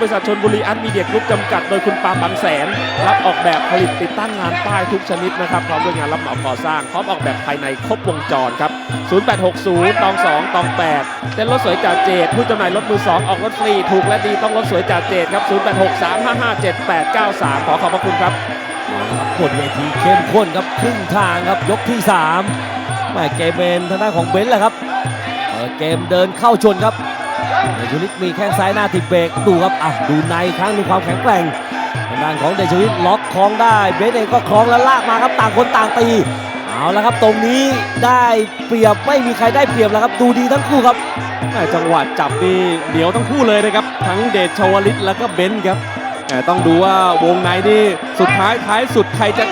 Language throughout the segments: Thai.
บริษัทชนบุรีอันมีเดียกรุ๊ปจำกัดโดยคุณปาล์มบางแสน รับออกแบบผลิตติดตั้งงานป้ายทุกชนิดนะครับพร้อมด้วยงานรับเหมาก่อสร้างพร้อมออกแบบภายในครบวงจรครับ 0860ตอง2ตอง8เต้นรถสวยจ่าเจดผู้จำหน่ายรถมือ 2 ออกรถฟรี ถูกและดีต้องรถสวยจ่าเจดครับ 0863557893 ขอขอบพระคุณครับบนเวทีเข้มข้นครับครึ่งทางครับยกที่3แม่เกมเป็นทางด้านของเบนซ์แหละครับเเกมเดินเข้าชนครับ เดชวิทมีแข้งซ้ายหน้าติดเบรกดูครับอะดูในครั้งดูความแข็งแกร่งทางด้านของเดชวิทล็อกคล้องได้เบนซ์เองก็คล้องแล้วลากมาครับต่างคนต่างตีเอาละครับตรงนี้ได้เปรียบไม่มีใครได้เปรียบแล้วครับดูดีทั้งคู่ครับแม่จังหวะจับนี่เหนียวทั้งคู่เลยนะครับทั้งเดชชวลิตแล้วก็เบนซ์ครับแหม่ต้องดูว่าวงในนี่สุดท้ายท้ายสุดใครจะ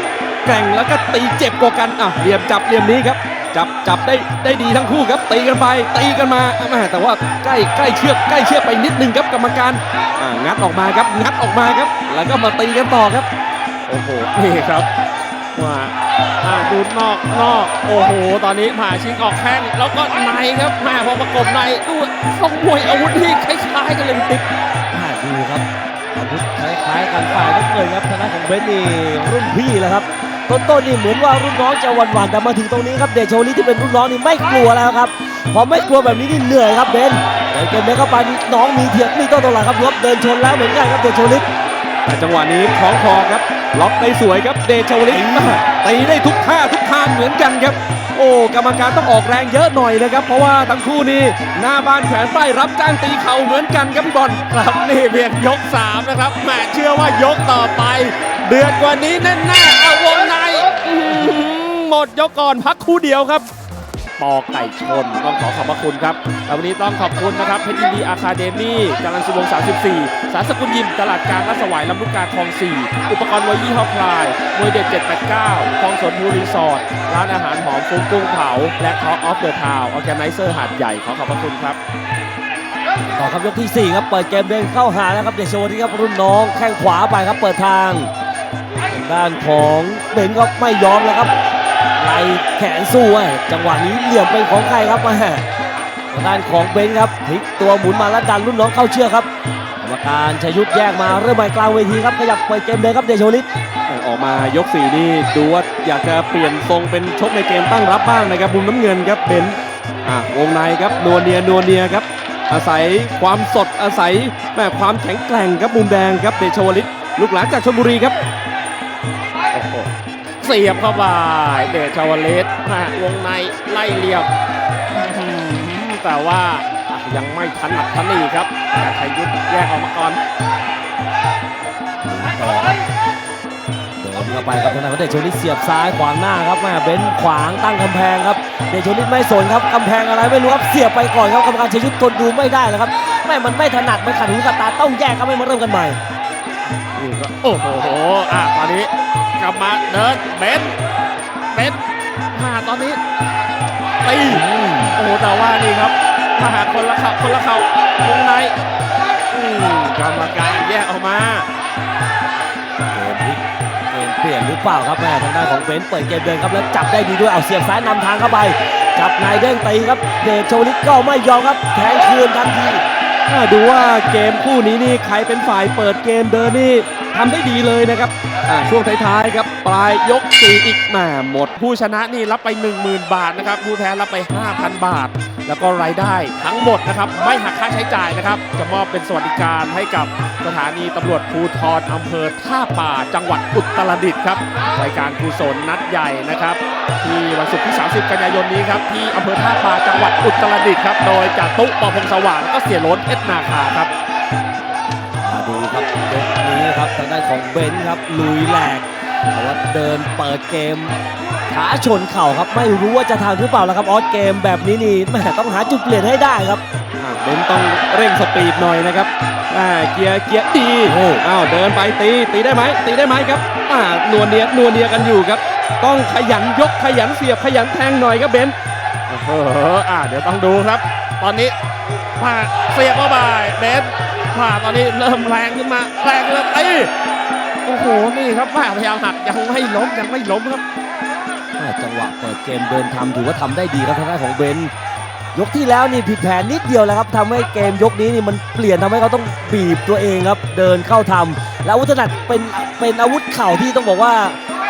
แกร่งแล้วก็ตีเจ็บกว่ากันอะเหลี่ยมจับเหลี่ยมนี้ครับ จับจับได้ได้ดีทั้งคู่ครับตีกันไปตีกันมาแม่แต่ว่าใกล้ใกล้เชือกใกล้เชือกไปนิดนึงครับกรรมการอ่างัดออกมาครับงัดออกมาครับ แล้วก็มาตีกันต่อครับ โอ้โหนี่ครับว่าอ่าดูนอกนอกโอ้โห ตอนนี้ผ่าชิงออกแข้งแล้วก็ในครับแม่พอประกบในดูทรงมวยอาวุธที่คล้ายๆกันเลยคุณติ๊กอ่าดูครับอาวุธคล้ายๆกันฝ่ายน้ำเงินครับทางด้านของเบนซ์นี่รุ่นพี่แล้วครับ ต้นๆนี่เหมือนว่ารุ่นน้องจะหวั่นๆแต่มาถึงตรงนี้ครับเดชโชลิที่เป็นรุ่นน้องนี่ไม่กลัวแล้วครับพอไม่กลัวแบบนี้นี่เหนื่อยครับเบนเดินเกมเบนเข้าไปนี่น้องมีเถียงมีโต้ตลอดครับดูครับเดินชนแล้วเหมือนกันครับเดชโชลิแต่จังหวะนี้คล้องคอครับล็อกได้สวยครับเดชวลิตตีได้ทุกท่าทุกทางเหมือนกันครับ โอ้กรรมการต้องออกแรงเยอะหน่อยนะครับ เพราะว่าทั้งคู่นี่หน้าบ้านแขวนป้ายรับจ้างตีเข่าเหมือนกันครับพี่บอลครับนี่เพียงยก3นะครับแหมเชื่อว่ายกต่อไป เดือดกว่านี้แน่ๆเอาวงในอื้อ หือหมดยกก่อนพักคู่เดียวครับ ปอไก่ชนต้องขอขอบพระคุณครับแล้ววันนี้ต้องขอบคุณนะครับเพชรยินดีอาคาเดมี่จรัญสุวงศ์34 สารสกุลยิมตลาดกลางรัศวายลำลูกกาคลอง 4 อุปกรณ์มวยยี่ห้อพลายมวยเด็ด789คลองสวนภูรีสอร์ทร้านอาหารหอมฟุ้งกุ้งเผา และท็อปออฟเดอะทาวน์ออแกไนเซอร์หาดใหญ่ขอขอบพระคุณครับต่อครับยกที่สี่ครับ เปิดเกมเดินเข้าหาแล้วครับเดชโชลิครับรุ่นน้องแข้งขวาไปครับเปิดทางทางด้านของเบนซ์ก็ไม่ยอมแล้วครับไล่ แขนสู้ไว้จังหวะนี้เหลี่ยมเป็นของใครครับมาทางด้านของเบนครับพลิกตัวหมุนมาแล้วดันรุ่นน้องเข้าเชือกครับกรรมการชยุทธแยกมาเริ่มใหม่กลางเวทีครับขยับเปิดเกมเลยครับเดชโชลิศออกมายกสี่นี่ดูว่าอยากจะเปลี่ยนทรงเป็นชกในเกมตั้งรับบ้างนะครับมุมน้ำเงินครับเบนอะวงในครับนัวเนียนัวเนียครับอาศัยความสดอาศัยแม่ความแข็งแกร่งครับมุมแดงครับเดชวลิตลูกหลานจากชลบุรีครับ เสียบเข้าไปเดชาวเลสฮะวงในไล่เหลี่ยมอื้อหือแต่ว่าอะยังไม่ทันหนักทันนีครับแต่ไทยยุทธแยกออกมาก่อนต่อครับเดินเข้าไปครับทางด้านของเดชโชลิเสียบซ้ายขวางหน้าครับแม่เบนซ์ขวางตั้งกำแพงครับเดชโชลิไม่สนครับกำแพงอะไรไม่รู้ครับเสียบไปก่อนครับกรรมการชยุทธทนดูไม่ได้แล้วครับแม่มันไม่ถนัดมันขัดหูขัดตาต้องแยกครับไม่มาเริ่มกันใหม่นี่ก็โอ้โหอะตอนนี้ กลับมาเดินเบนเบนมาตอนนี้ตีโอ้โหแต่ว่านี่ครับมาหาคนละเข่าคนละเข่าวงในอืมกรรมการแยกออกมาเกมพลิกเกมเปลี่ยนหรือเปล่าครับแม่ทางด้านของเบนซ์เปิดเกมเดินครับแล้วจับได้ดีด้วยเอาเสียบซ้ายนำทางเข้าไปจับนายเด้งตีครับเดชโชลิก็ไม่ยอมครับแทงคืนทันทีอะดูว่าเกมคู่นี้นี่ใครเป็นฝ่ายเปิดเกมเดินนี่ ทำได้ดีเลยนะครับช่วงท้ายๆครับปลายยกสี่อีกแหม่หมด ผู้ชนะนี่รับไป 10,000 บาทนะครับผู้แพ้รับไป 5,000 บาท แล้วก็รายได้ทั้งหมดนะครับไม่หักค่าใช้จ่ายนะครับจะมอบเป็นสวัสดิการให้กับสถานีตำรวจภูธรอำเภอท่าป่าจังหวัดอุตรดิตถ์ครับรายการกุศลนัดใหญ่นะครับที่วันศุกร์ที่ 30 กันยายนนี้ครับที่อำเภอท่าป่าจังหวัดอุตรดิตถ์ครับโดยจ่าตุ๊ปอพงษ์สว่างแล้วก็เสียล้นเพชรนาคาครับางด้านของเบนซ์ครับลุยแหลกแต่ว่าเดินเปิดเกมขาชนเข่าครับไม่รู้ว่าจะทางหรือเปล่าแล้วครับออสเกมแบบนี้นี่แม่ต้องหาจุดเปลี่ยนให้ได้ครับอะเบนต้องเร่งสปีดหน่อยนะครับอ่าเกียร์เกียร์ดีโอ้อ้าวเดินไปตีตีได้ไหมตีได้ไหมครับอ่านวลเนียนวลเนียกันอยู่ครับ ต้องขยันยกขยันเสียบขยันแทงหน่อยครับเบนโอ้โหอ่าเดี๋ยวต้องดูครับ ตอนนี้ผ่าเสียบเข้าไปเบน ผ่าตอนนี้เริ่มแรงขึ้นมาแรงเริ่มตีโอ้โหนี่ครับผ่าพยายามหักยังไม่ล้มยังไม่ล้มครับแม่จังหวะเปิดเกมเดินทำถือว่าทำได้ดีครับทางด้านของเบนซ์ยกที่แล้วนี่ผิดแผนนิดเดียวแล้วครับทำให้เกมยกนี้นี่มันเปลี่ยนทำให้เขาต้องบีบตัวเองครับ เดินเข้าทำแล้วอาวุธถนัดเป็นเป็นอาวุธเข่าที่ต้องบอกว่า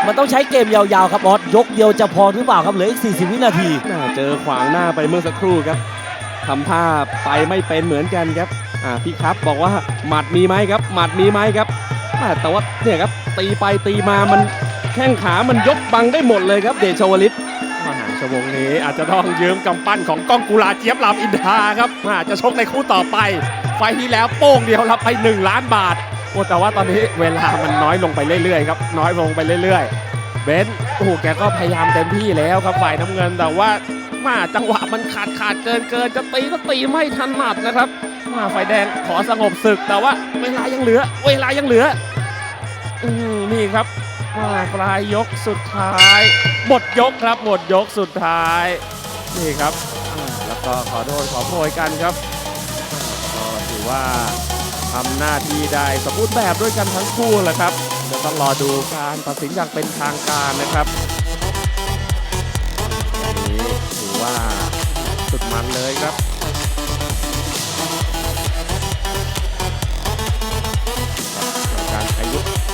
มันต้องใช้เกมยาวๆครับออสยกเดียวจะพอหรือเปล่าครับเหลืออีก 40 วินาทีน่าเจอขวางหน้าไปเมื่อสักครู่ครับทำท่าไปไม่เป็นเหมือนกันครับ อ่าพี่ครับบอกว่าหมัดมีไหมครับ หมัดมีไหมครับแต่ว่าเนี่ยครับตีไปตีมามันแข้งขามันยกบังได้หมดเลยครับ เดชวลิตมหาชวงนี้อาจจะต้องยืมกำปั้นของก้องกุลาเจี๊ยบลำอินทาครับอาจจะชกในคู่ต่อไป ไฟที่แล้วโป้งเดียวรับไป 1 ล้านบาทโอ้แต่ว่าตอนนี้เวลามันน้อยลงไปเรื่อยๆครับน้อยลงไปเรื่อยๆเบนซ์โอ้โหแกก็พยายามเต็มที่แล้วครับฝ่ายน้ำเงินแต่ว่ามาจังหวะมันขาดขาดเกินเกินจะตีก็ตีไม่ถนัดนะครับ มาฝ่ายแดงขอสงบศึกแต่ว่าเวลายังเหลือ เวลายังเหลืออืมนี่ครับมาปลายยกสุดท้ายหมดยกครับหมดยกสุดท้าย นี่ครับอ่าแล้วก็ขอโทษขอโพยกันครับอ่าก็ถือว่าทำหน้าที่ได้สมบูรณ์แบบด้วยกันทั้งคู่แหละครับเดี๋ยวต้องรอดูการตัดสินอย่างเป็นทางการนะครับอันนี้ถือว่าสุดมันเลยครับ